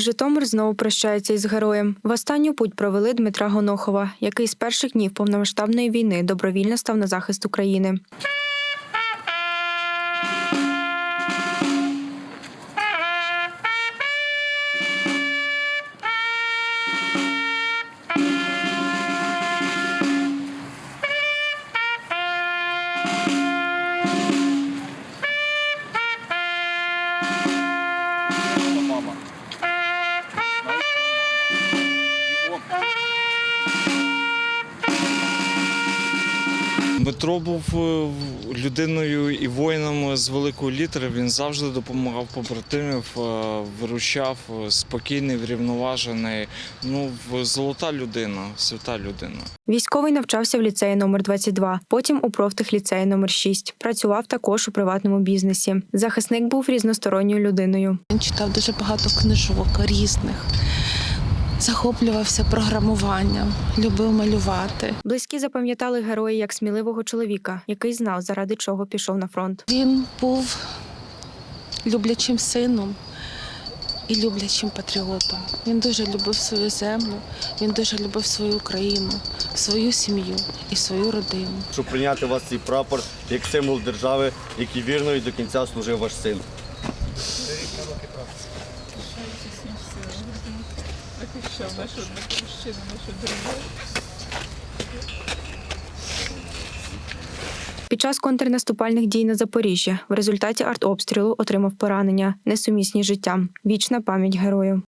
Житомир знову прощається із героєм. В останню путь провели Дмитра Гонохова, який з перших днів повномасштабної війни добровільно став на захист України. Дмитро був е, людиною і воїном з великої літери. Він завжди допомагав побратимів, е, виручав е, спокійний, врівноважений. Ну, в- золота людина, свята людина. Військовий навчався в ліцеї номер 22, потім у профтехліцеї номер 6. Працював також у приватному бізнесі. Захисник був різносторонньою людиною. Він читав дуже багато книжок різних, захоплювався програмуванням, любив малювати. Близькі запам'ятали героя як сміливого чоловіка, який знав, заради чого пішов на фронт. Він був люблячим сином і люблячим патріотом. Він дуже любив свою землю, він дуже любив свою Україну, свою сім'ю і свою родину. щоб прийняти вас цей прапор як символ держави, який вірно і до кінця служив ваш син. Під час контрнаступальних дій на Запоріжжя в результаті артобстрілу отримав поранення, несумісні життям. Вічна пам'ять герою.